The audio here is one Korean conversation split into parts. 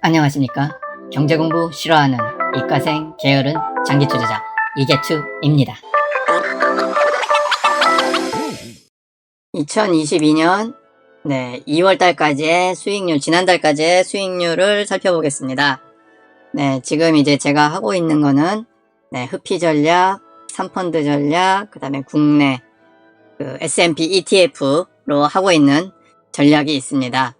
안녕하십니까. 경제공부 싫어하는 이과생 게으른 장기투자자 이게투입니다. 2022년 네, 2월 달까지의 수익률, 지난달까지의 수익률을 살펴보겠습니다. 네, 지금 이제 제가 하고 있는 거는 네, 흡피 전략, 3펀드 전략, 그 다음에 국내 그 S&P ETF로 하고 있는 전략이 있습니다.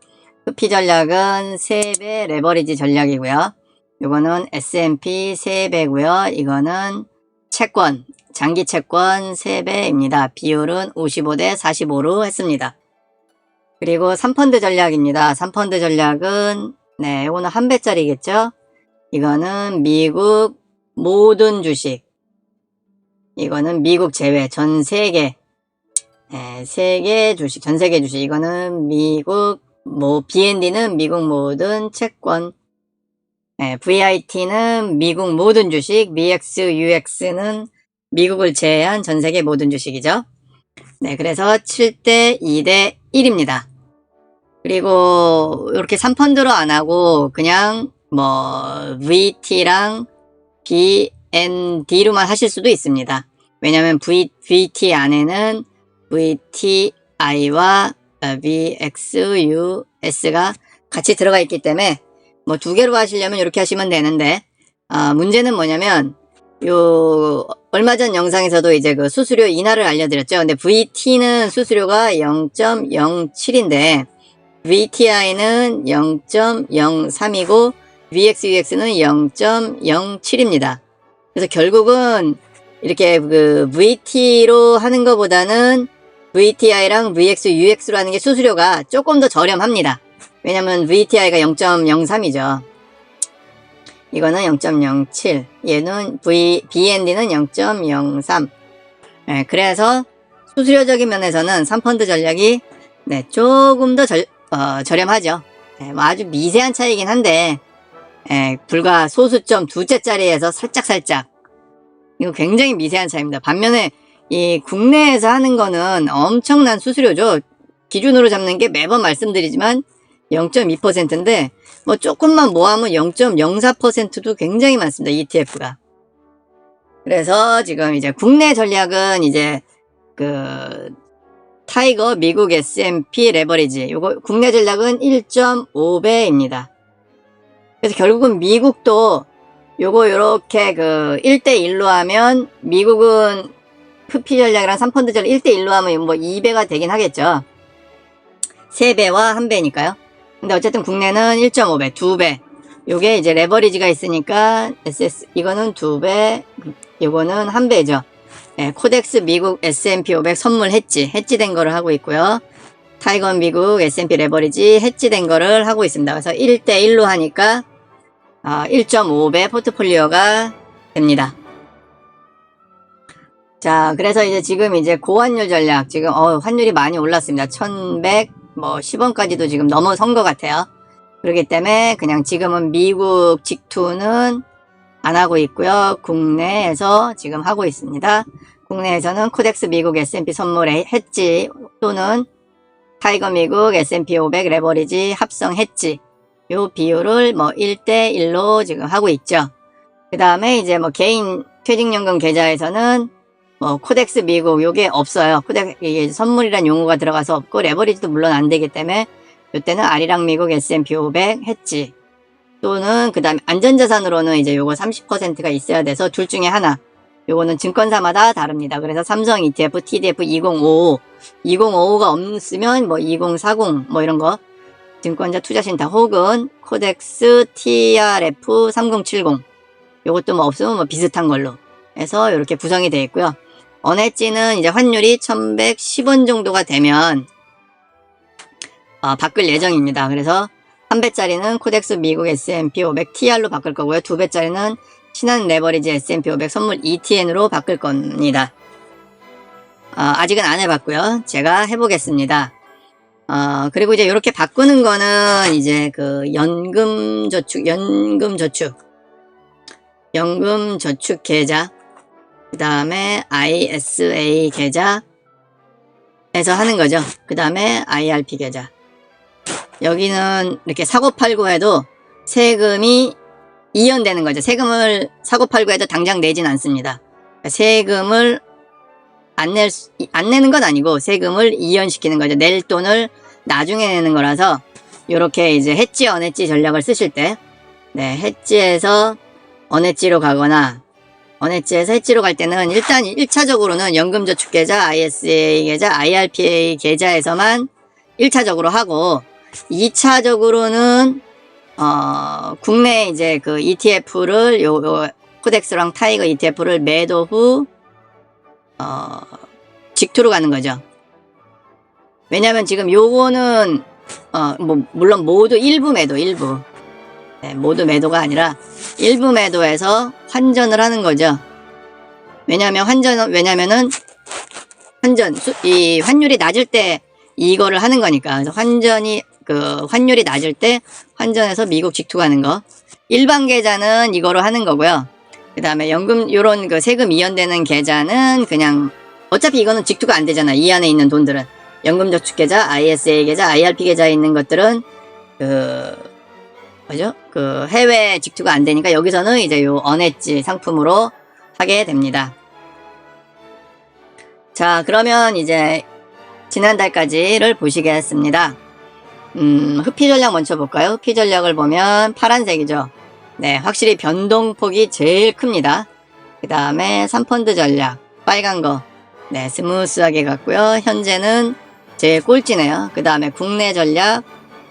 흡피 전략은 3배 레버리지 전략이고요. 요거는 S&P 3배고요. 이거는 채권, 장기 채권 3배입니다. 비율은 55대 45로 했습니다. 그리고 3펀드 전략입니다. 3펀드 전략은 네, 요거는 한 배짜리겠죠? 이거는 미국 모든 주식. 이거는 미국 제외 전 세계 네, 세계 주식, 전 세계 주식. 이거는 미국 뭐 BND는 미국 모든 채권. 네, VIT는 미국 모든 주식, MX, UX는 미국을 제외한 전 세계 모든 주식이죠. 네, 그래서 7대 2대 1입니다. 그리고 이렇게 3펀드로 안 하고 그냥 뭐 VT랑 BND로만 하실 수도 있습니다. 왜냐면 VT 안에는 VTI와 VXUS가 같이 들어가 있기 때문에 뭐 두 개로 하시려면 이렇게 하시면 되는데 아, 문제는 뭐냐면 요 얼마 전 영상에서도 이제 그 수수료 인하를 알려드렸죠. 근데 VT는 수수료가 0.07인데 VTI는 0.03이고 VXUX는 0.07입니다. 그래서 결국은 이렇게 그 VT로 하는 것보다는 VTI랑 VXUX로 하는 게 수수료가 조금 더 저렴합니다. 왜냐면 VTI가 0.03이죠. 이거는 0.07. 얘는 V, BND는 0.03. 네, 그래서 수수료적인 면에서는 3펀드 전략이 네, 조금 더 절, 어, 저렴하죠. 네, 뭐 아주 미세한 차이긴 한데, 예, 불과 소수점 두째짜리에서 살짝살짝. 이거 굉장히 미세한 차이입니다. 반면에 이 국내에서 하는 거는 엄청난 수수료죠. 기준으로 잡는 게 매번 말씀드리지만 0.2%인데 뭐 조금만 모아면 0.04%도 굉장히 많습니다. ETF가. 그래서 지금 이제 국내 전략은 이제 그 타이거 미국 S&P 레버리지 요거 국내 전략은 1.5배입니다. 그래서 결국은 미국도 요거 요렇게 그 1대 1로 하면 미국은 흡피 전략이랑 3펀드 전략 1대1로 하면 뭐 2배가 되긴 하겠죠. 3배와 1배니까요. 근데 어쨌든 국내는 1.5배, 2배. 요게 이제 레버리지가 있으니까 SS 이거는 2배, 요거는 1배죠. 예, 코덱스 미국 S&P 500 선물 해지, 해지된 거를 하고 있고요. 타이건 미국 S&P 레버리지 해지된 거를 하고 있습니다. 그래서 1대1로 하니까 어, 1.5배 포트폴리오가 됩니다. 자, 그래서 이제 지금 이제 고환율 전략, 지금, 어, 환율이 많이 올랐습니다. 1100, 뭐, 10원까지도 지금 넘어선 것 같아요. 그렇기 때문에 그냥 지금은 미국 직투는 안 하고 있고요. 국내에서 지금 하고 있습니다. 국내에서는 코덱스 미국 S&P 선물의 해지 또는 타이거 미국 S&P 500 레버리지 합성 해지 요 비율을 뭐 1대 1로 지금 하고 있죠. 그 다음에 이제 뭐 개인 퇴직연금 계좌에서는 뭐 코덱스 미국 요게 없어요. 코덱 이게 선물이란 용어가 들어가서 없고 레버리지도 물론 안 되기 때문에 요때는 아리랑 미국 S&P 500 했지. 또는 그 다음에 안전자산으로는 이제 요거 30%가 있어야 돼서 둘 중에 하나. 요거는 증권사마다 다릅니다. 그래서 삼성 ETF, TDF 2055, 2055가 없으면 뭐 2040 뭐 이런 거 증권자 투자신탁 혹은 코덱스 TRF 3070 요것도 뭐 없으면 뭐 비슷한 걸로 해서 이렇게 구성이 되어 있고요. 언해지는 이제 환율이 1110원 정도가 되면 어, 바꿀 예정입니다. 그래서 한 배짜리는 코덱스 미국 S&P 500 TR로 바꿀 거고요. 두 배짜리는 신한 레버리지 S&P 500 선물 ETN으로 바꿀 겁니다. 어, 아직은 안 해봤고요. 제가 해보겠습니다. 어, 그리고 이제 이렇게 바꾸는 거는 이제 그 연금 저축, 연금 저축, 연금 저축 계좌, 그 다음에 ISA 계좌, 에서 하는 거죠. 그 다음에 IRP 계좌. 여기는 이렇게 사고 팔고 해도 세금이 이연되는 거죠. 세금을 사고 팔고 해도 당장 내진 않습니다. 그러니까 세금을 안 낼, 수- 안 내는 건 아니고 세금을 이연시키는 거죠. 낼 돈을 나중에 내는 거라서 이렇게 이제 해지 언해지 전략을 쓰실 때 네, 해지에서 언해지로 가거나 언해지에서 해지로 갈 때는 일단 1차적으로는 연금저축계좌, ISA 계좌, IRPA 계좌에서만 1차적으로 하고 2차적으로는 어, 국내 이제 그 ETF를 요, 요 코덱스랑 타이거 ETF를 매도 후 어, 직투로 가는 거죠. 왜냐면 지금 요거는 어, 뭐 물론 모두 일부 매도 일부 네, 모두 매도가 아니라 일부 매도에서 환전을 하는 거죠. 왜냐면 환전 왜냐면은 환전 수- 이 환율이 낮을 때 이거를 하는 거니까 그래서 환전이 그 환율이 낮을 때 환전해서 미국 직투 가는 거 일반 계좌는 이거로 하는 거고요. 그 다음에 연금 요런 그 세금 이연되는 계좌는 그냥 어차피 이거는 직투가 안 되잖아 이 안에 있는 돈들은 연금저축 계좌, ISA 계좌, IRP 계좌에 있는 것들은 그 뭐죠? 그 해외 직투가 안 되니까 여기서는 이제 요 언해지 상품으로 하게 됩니다. 자, 그러면 이제 지난달까지를 보시겠습니다. 음, 흡피 전략 먼저 볼까요? 흡피 전략을 보면 파란색이죠. 네, 확실히 변동폭이 제일 큽니다. 그 다음에 3펀드 전략, 빨간 거. 네, 스무스하게 갔고요. 현재는 제일 꼴찌네요. 그 다음에 국내 전략,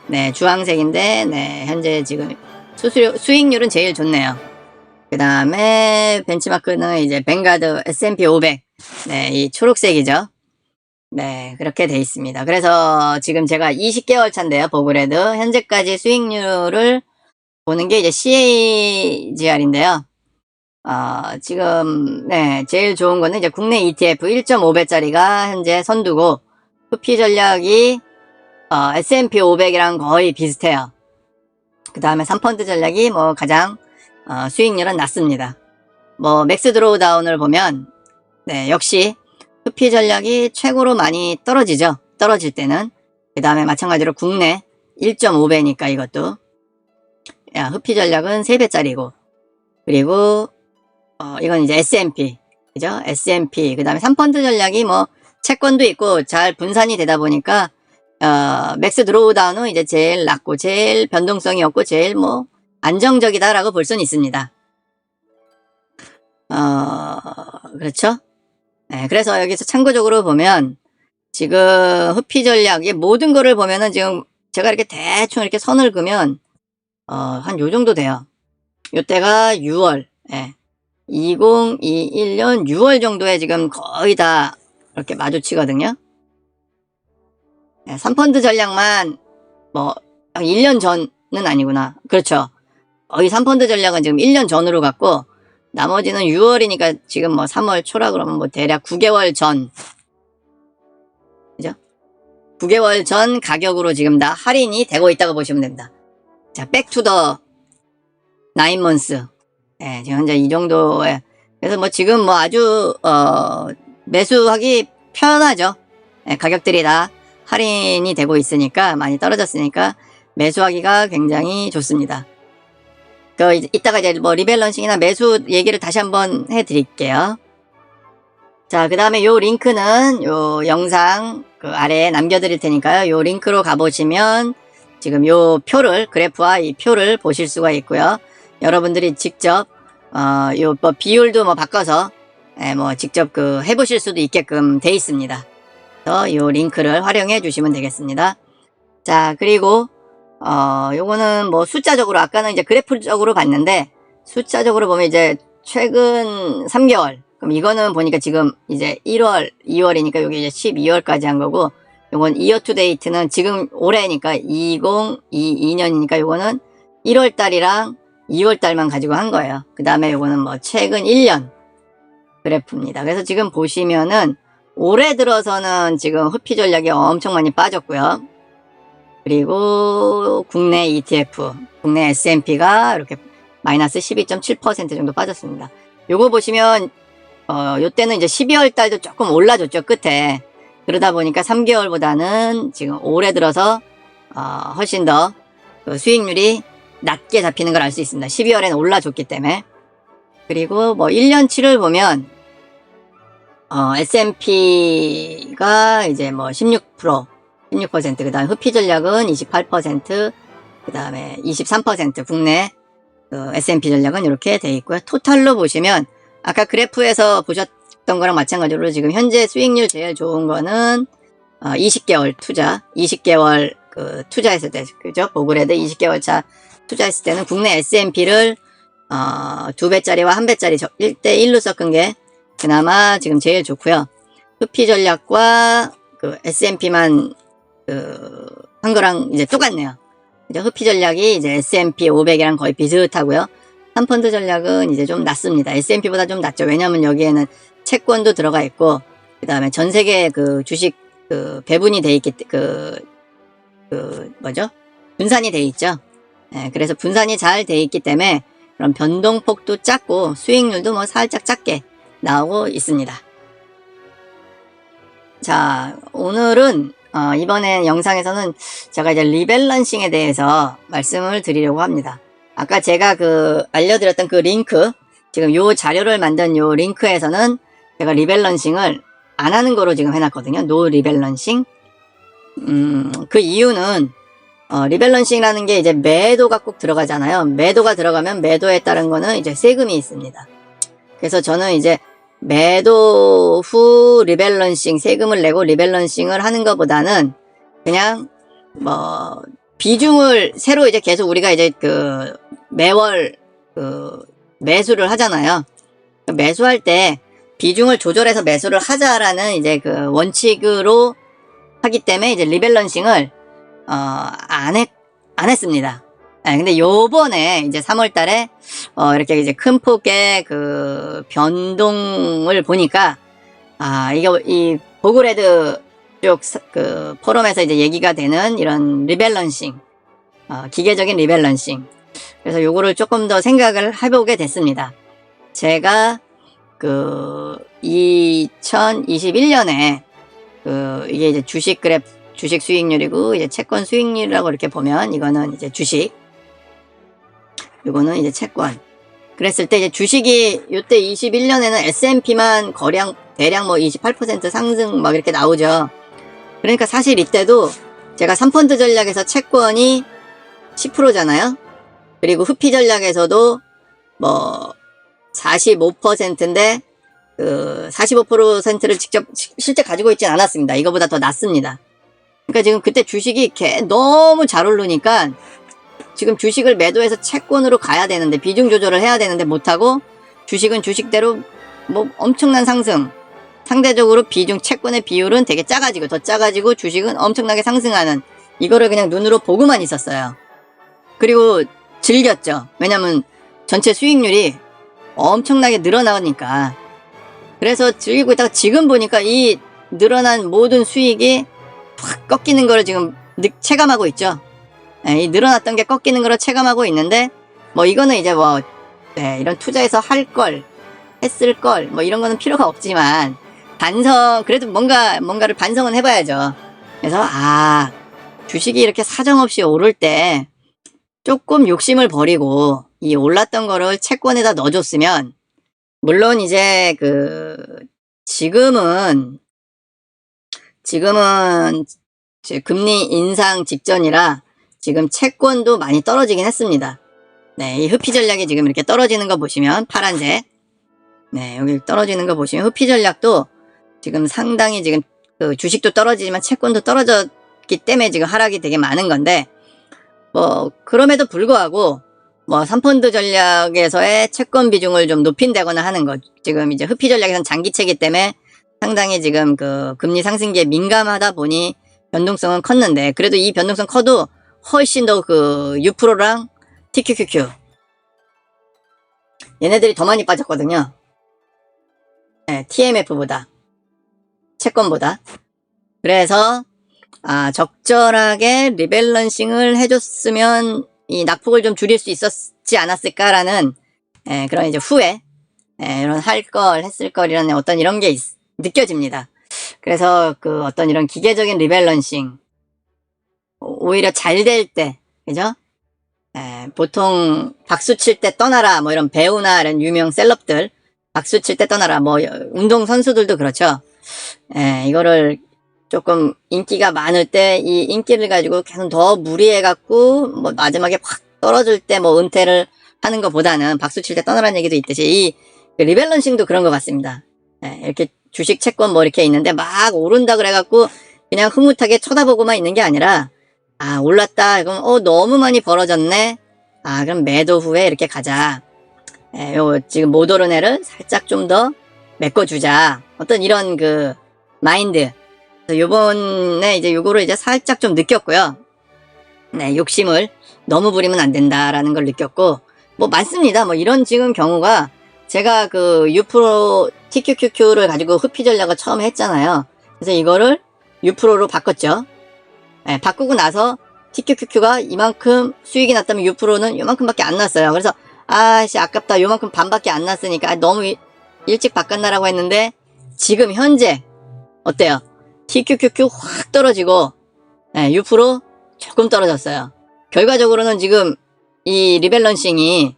네, 주황색인데, 네, 현재 지금 수수료, 수익률은 제일 좋네요. 그 다음에 벤치마크는 이제 뱅가드 S&P 500. 네, 이 초록색이죠. 네, 그렇게 돼 있습니다. 그래서 지금 제가 20개월 차인데요, 보그레드. 현재까지 수익률을 보는 게 이제 CAGR인데요. 어, 지금, 네, 제일 좋은 거는 이제 국내 ETF 1.5배짜리가 현재 선두고, 흡피 전략이 어, S&P 500이랑 거의 비슷해요. 그 다음에 3펀드 전략이 뭐 가장 어, 수익률은 낮습니다. 뭐 맥스 드로우 다운을 보면 네 역시 흡피 전략이 최고로 많이 떨어지죠. 떨어질 때는 그 다음에 마찬가지로 국내 1.5배니까 이것도 야, 흡피 전략은 3배짜리고 그리고 어, 이건 이제 S&P 그죠? S&P 그 다음에 3펀드 전략이 뭐 채권도 있고 잘 분산이 되다 보니까 어, 맥스 드로우다운은 이제 제일 낮고 제일 변동성이 없고 제일 뭐 안정적이다라고 볼 수는 있습니다. 어, 그렇죠? 네, 그래서 여기서 참고적으로 보면 지금 흡피 전략의 모든 거를 보면은 지금 제가 이렇게 대충 이렇게 선을 그으면 어, 한 요 정도 돼요. 요때가 6월, 예. 2021년 6월 정도에 지금 거의 다 이렇게 마주치거든요. 네, 3펀드 전략만 뭐 1년 전은 아니구나. 그렇죠. 거의 3펀드 전략은 지금 1년 전으로 갔고 나머지는 6월이니까 지금 뭐 3월 초라 그러면 뭐 대략 9개월 전 그죠? 9개월 전 가격으로 지금 다 할인이 되고 있다고 보시면 됩니다. 자, 백투더 9months. 예, 지금 현재 이 정도에 그래서 뭐 지금 뭐 아주 어 매수하기 편하죠. 예, 가격들이 다 할인이 되고 있으니까 많이 떨어졌으니까 매수하기가 굉장히 좋습니다. 그 이따가 이제 뭐 리밸런싱이나 매수 얘기를 다시 한번 해드릴게요. 자, 그 다음에 요 링크는 요 영상 그 아래에 남겨드릴 테니까요. 요 링크로 가보시면 지금 요 표를 그래프와 이 표를 보실 수가 있고요. 여러분들이 직접 어요 뭐 비율도 뭐 바꿔서 예, 뭐 직접 그 해보실 수도 있게끔 돼 있습니다. 이 링크를 활용해 주시면 되겠습니다. 자, 그리고 어, 요거는 뭐 숫자적으로 아까는 이제 그래프적으로 봤는데 숫자적으로 보면 이제 최근 3개월 그럼 이거는 보니까 지금 이제 1월, 2월이니까 여기 이제 12월까지 한 거고 요건 이어 투 데이트는 지금 올해니까 2022년이니까 요거는 1월 달이랑 2월 달만 가지고 한 거예요. 그 다음에 요거는 뭐 최근 1년 그래프입니다. 그래서 지금 보시면은 올해 들어서는 지금 흡피 전략이 엄청 많이 빠졌고요. 그리고 국내 ETF, 국내 S&P가 이렇게 마이너스 12.7% 정도 빠졌습니다. 요거 보시면 어, 요때는 이제 12월 달도 조금 올라줬죠, 끝에. 그러다 보니까 3개월보다는 지금 올해 들어서 어, 훨씬 더 그 수익률이 낮게 잡히는 걸 알 수 있습니다. 12월에는 올라줬기 때문에. 그리고 뭐 1년치를 보면 어, S&P가 이제 뭐 16%, 16%, 그 다음에 흡피 전략은 28%, 그 다음에 23% 국내 그 S&P 전략은 이렇게 돼 있고요. 토탈로 보시면 아까 그래프에서 보셨던 거랑 마찬가지로 지금 현재 수익률 제일 좋은 거는 어, 20개월 투자, 20개월 그 투자했을 때, 그죠? 보그레드 20개월 차 투자했을 때는 국내 S&P를 어, 두 배짜리와 한 배짜리 1대 1로 섞은 게 그나마 지금 제일 좋고요. 흡피 전략과 그 S&P만 그, 한 거랑 이제 똑같네요. 이제 흡피 전략이 이제 S&P 500이랑 거의 비슷하고요. 3펀드 전략은 이제 좀 낮습니다. S&P보다 좀 낮죠. 왜냐면 여기에는 채권도 들어가 있고, 그 다음에 전 세계 그 주식 그 배분이 돼 있기, 때- 그, 그, 뭐죠? 분산이 돼 있죠. 예, 그래서 분산이 잘 돼 있기 때문에 그런 변동폭도 작고 수익률도 뭐 살짝 작게 나오고 있습니다. 자, 오늘은 어, 이번에 영상에서는 제가 이제 리밸런싱에 대해서 말씀을 드리려고 합니다. 아까 제가 그 알려드렸던 그 링크, 지금 요 자료를 만든 요 링크에서는 제가 리밸런싱을 안 하는 거로 지금 해놨거든요. 노 리밸런싱. 음, 그 이유는 어, 리밸런싱이라는 게 이제 매도가 꼭 들어가잖아요. 매도가 들어가면 매도에 따른 거는 이제 세금이 있습니다. 그래서 저는 이제 매도 후 리밸런싱 세금을 내고 리밸런싱을 하는 것보다는 그냥 뭐 비중을 새로 이제 계속 우리가 이제 그 매월 그 매수를 하잖아요. 그 매수할 때 비중을 조절해서 매수를 하자라는 이제 그 원칙으로 하기 때문에 이제 리밸런싱을 어, 안 했, 안 했습니다. 예, 근데 요번에 이제 3월 달에 어, 이렇게 이제 큰 폭의 그 변동을 보니까 아, 이거 이 보그레드 쪽 그 포럼에서 이제 얘기가 되는 이런 리밸런싱 어, 기계적인 리밸런싱 그래서 요거를 조금 더 생각을 해보게 됐습니다. 제가 그 2021년에 그 이게 이제 주식 그래프 주식 수익률이고 이제 채권 수익률이라고 이렇게 보면 이거는 이제 주식 이거는 이제 채권 그랬을 때 이제 주식이 요때 21년에는 S&P만 거량 대략 뭐 28% 상승 막 이렇게 나오죠. 그러니까 사실 이때도 제가 3펀드 전략에서 채권이 10%잖아요. 그리고 흡피 전략에서도 뭐 45%인데 그 45%를 직접 시- 실제 가지고 있진 않았습니다. 이거보다 더 낮습니다. 그러니까 지금 그때 주식이 개- 너무 잘 오르니까 지금 주식을 매도해서 채권으로 가야 되는데 비중 조절을 해야 되는데 못하고 주식은 주식대로 뭐 엄청난 상승 상대적으로 비중 채권의 비율은 되게 작아지고 더 작아지고 주식은 엄청나게 상승하는 이거를 그냥 눈으로 보고만 있었어요. 그리고 즐겼죠. 왜냐면 전체 수익률이 엄청나게 늘어나니까. 그래서 즐기고 있다가 지금 보니까 이 늘어난 모든 수익이 확 꺾이는 거를 지금 느- 체감하고 있죠. 예, 이 늘어났던 게 꺾이는 거를 체감하고 있는데 뭐 이거는 이제 뭐 네, 이런 투자에서 할 걸, 했을 걸, 뭐 이런 거는 필요가 없지만 반성 그래도 뭔가 뭔가를 반성은 해봐야죠. 그래서 아 주식이 이렇게 사정없이 오를 때 조금 욕심을 버리고 이 올랐던 거를 채권에다 넣어줬으면 물론 이제 그 지금은 지금은 금리 인상 직전이라 지금 채권도 많이 떨어지긴 했습니다. 네, 이 흡피 전략이 지금 이렇게 떨어지는 거 보시면 파란색. 네, 여기 떨어지는 거 보시면 흡피 전략도 지금 상당히 지금 그 주식도 떨어지지만 채권도 떨어졌기 때문에 지금 하락이 되게 많은 건데 뭐 그럼에도 불구하고 뭐 3펀드 전략에서의 채권 비중을 좀 높인다거나 하는 거 지금 이제 흡피 전략에서는 장기채기 때문에 상당히 지금 그 금리 상승기에 민감하다 보니 변동성은 컸는데 그래도 이 변동성 커도 훨씬 더그 U%랑 TQQQ 얘네들이 더 많이 빠졌거든요. 네, TMF보다 채권보다 그래서 아 적절하게 리밸런싱을 해줬으면 이 낙폭을 좀 줄일 수 있었지 않았을까라는 예, 그런 이제 후회 예, 이런 할 걸 했을 걸 이런 어떤 이런 게 있- 느껴집니다. 그래서 그 어떤 이런 기계적인 리밸런싱 오히려 잘 될 때, 그죠? 에, 보통 박수 칠 때 떠나라 뭐 이런 배우나 이런 유명 셀럽들 박수 칠 때 떠나라 뭐 운동 선수들도 그렇죠. 에, 이거를 조금 인기가 많을 때 이 인기를 가지고 계속 더 무리해 갖고 뭐 마지막에 확 떨어질 때 뭐 은퇴를 하는 것보다는 박수 칠 때 떠나라는 얘기도 있듯이 이 리밸런싱도 그런 것 같습니다. 에, 이렇게 주식 채권 뭐 이렇게 있는데 막 오른다 그래갖고 그냥 흐뭇하게 쳐다보고만 있는 게 아니라 아 올랐다. 그럼 어 너무 많이 벌어졌네. 아 그럼 매도 후에 이렇게 가자. 에, 요 지금 못 오른 애를 살짝 좀 더 메꿔주자. 어떤 이런 그 마인드. 요번에 이제 요거를 이제 살짝 좀 느꼈고요. 네 욕심을 너무 부리면 안 된다라는 걸 느꼈고 뭐 많습니다. 뭐 이런 지금 경우가 제가 그 U 프로 TQQQ를 가지고 흡피 전략을 처음 했잖아요. 그래서 이거를 U 프로로 바꿨죠 예, 바꾸고 나서 TQQQ가 이만큼 수익이 났다면 U%는 요만큼밖에 안 났어요. 그래서 아씨 아깝다 요만큼 반밖에 안 났으니까 아, 너무 일- 일찍 바꿨나라고 했는데 지금 현재 어때요? TQQQ 확 떨어지고 예, U% 조금 떨어졌어요. 결과적으로는 지금 이 리밸런싱이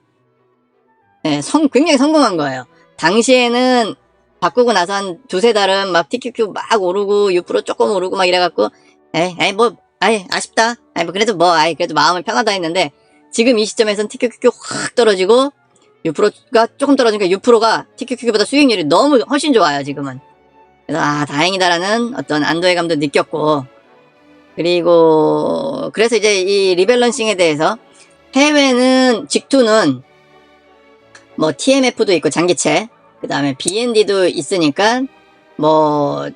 예, 성, 굉장히 성공한 거예요. 당시에는 바꾸고 나서 한 두세 달은 막 TQQ 막 오르고 U% 조금 오르고 막 이래갖고 에이, 에이, 뭐, 아이, 아쉽다. 아이, 뭐, 그래도 뭐, 아이, 그래도 마음은 편하다 했는데, 지금 이 시점에선 TQQQ 확 떨어지고, U%가 조금 떨어지니까 U%가 TQQQ보다 수익률이 너무 훨씬 좋아요, 지금은. 그래서, 아, 다행이다라는 어떤 안도의감도 느꼈고, 그리고, 그래서 이제 이 리밸런싱에 대해서, 해외는, 직투는, 뭐, TMF도 있고, 장기채, 그 다음에 BND도 있으니까, 뭐,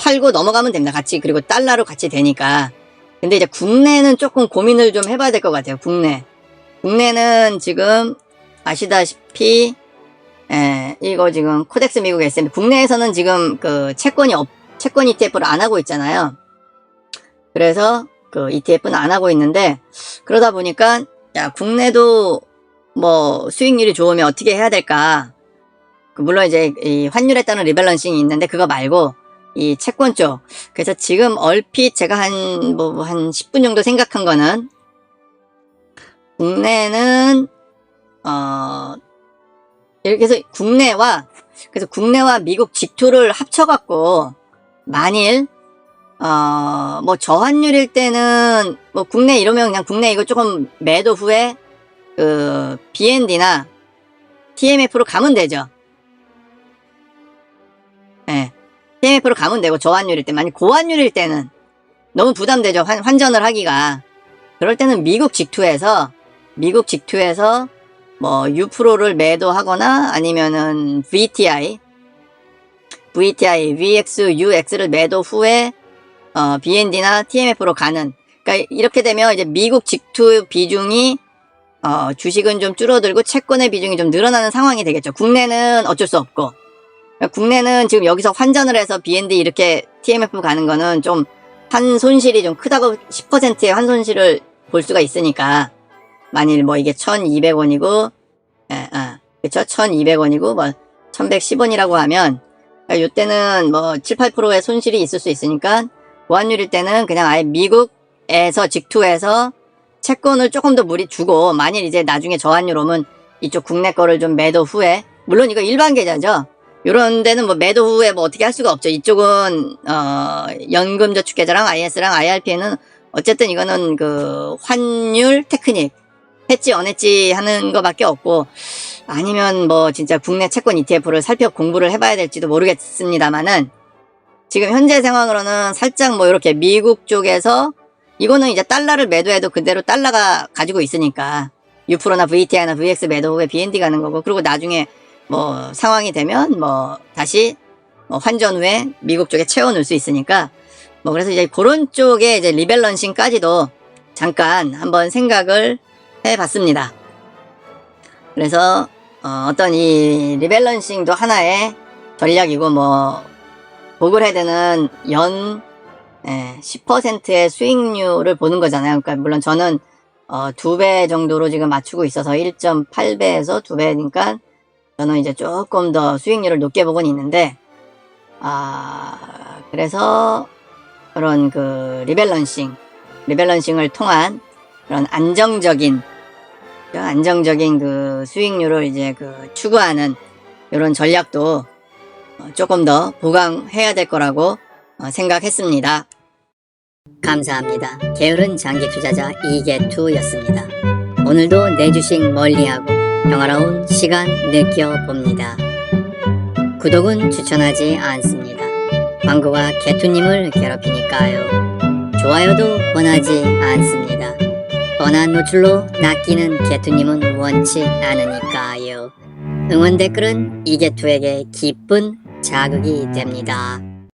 팔고 넘어가면 됩니다. 같이 그리고 달러로 같이 되니까. 근데 이제 국내는 조금 고민을 좀 해봐야 될 것 같아요. 국내. 국내는 지금 아시다시피 에, 이거 지금 코덱스 미국 SM 국내에서는 지금 그 채권이 없 채권 ETF를 안 하고 있잖아요. 그래서 그 ETF는 안 하고 있는데 그러다 보니까 야 국내도 뭐 수익률이 좋으면 어떻게 해야 될까? 그 물론 이제 이 환율에 따른 리밸런싱이 있는데 그거 말고 이 채권 쪽. 그래서 지금 얼핏 제가 한, 뭐, 한 10분 정도 생각한 거는, 국내는, 어, 이렇게 해서 국내와, 그래서 국내와 미국 G2를 합쳐갖고, 만일, 어, 뭐, 저환율일 때는, 뭐, 국내 이러면 그냥 국내 이거 조금 매도 후에, 그, BND나 TMF로 가면 되죠. 예. TMF로 가면 되고 저환율일 때 만약 고환율일 때는 너무 부담되죠 환, 환전을 하기가. 그럴 때는 미국 직투에서 미국 직투에서 뭐 U%를 매도하거나 아니면은 VTI VTI, VX, UX를 매도 후에 어, BND나 TMF로 가는. 그러니까 이렇게 되면 이제 미국 직투 비중이 어, 주식은 좀 줄어들고 채권의 비중이 좀 늘어나는 상황이 되겠죠. 국내는 어쩔 수 없고 국내는 지금 여기서 환전을 해서 BND 이렇게 TMF 가는 거는 좀 한 손실이 좀 크다고 10%의 한 손실을 볼 수가 있으니까. 만일 뭐 이게 1200원이고 예, 아, 그쵸? 1200원이고 뭐 1110원이라고 하면 그러니까 이때는 뭐 7, 8%의 손실이 있을 수 있으니까 보환율일 때는 그냥 아예 미국에서 직투해서 채권을 조금 더 무리 주고 만일 이제 나중에 저환율 오면 이쪽 국내 거를 좀 매도 후에 물론 이거 일반 계좌죠. 요런 데는 뭐 매도 후에 뭐 어떻게 할 수가 없죠. 이쪽은 어 연금저축계좌랑 IS랑 IRP는 어쨌든 이거는 그 환율 테크닉 했지 안 했지 하는 거밖에 없고 아니면 뭐 진짜 국내 채권 ETF를 살펴 공부를 해봐야 될지도 모르겠습니다만은 지금 현재 상황으로는 살짝 뭐 이렇게 미국 쪽에서 이거는 이제 달러를 매도해도 그대로 달러가 가지고 있으니까 U%나 VTI나 VX 매도 후에 BND 가는 거고 그리고 나중에 뭐 상황이 되면 뭐 다시 뭐 환전 후에 미국 쪽에 채워놓을 수 있으니까 뭐 그래서 이제 그런 쪽에 이제 리밸런싱까지도 잠깐 한번 생각을 해봤습니다. 그래서 어, 떤이 리밸런싱도 하나의 전략이고 뭐 복을 해야 되는 연 예, 10%의 수익률을 보는 거잖아요. 그러니까 물론 저는 어, 두배 정도로 지금 맞추고 있어서 1.8배에서 두 배니까 저는 이제 조금 더 수익률을 높게 보곤 있는데 아 그래서 그런 그 리밸런싱 리밸런싱을 통한 그런 안정적인 안정적인 그 수익률을 이제 그 추구하는 이런 전략도 어, 조금 더 보강해야 될 거라고 어, 생각했습니다. 감사합니다. 게으른 장기 투자자 이계투였습니다. 오늘도 내 주식 멀리하고 평화로운 시간 느껴봅니다. 구독은 추천하지 않습니다. 광고가 개투님을 괴롭히니까요. 좋아요도 원하지 않습니다. 뻔한 노출로 낚이는 개투님은 원치 않으니까요. 응원 댓글은 이개투에게 기쁜 자극이 됩니다.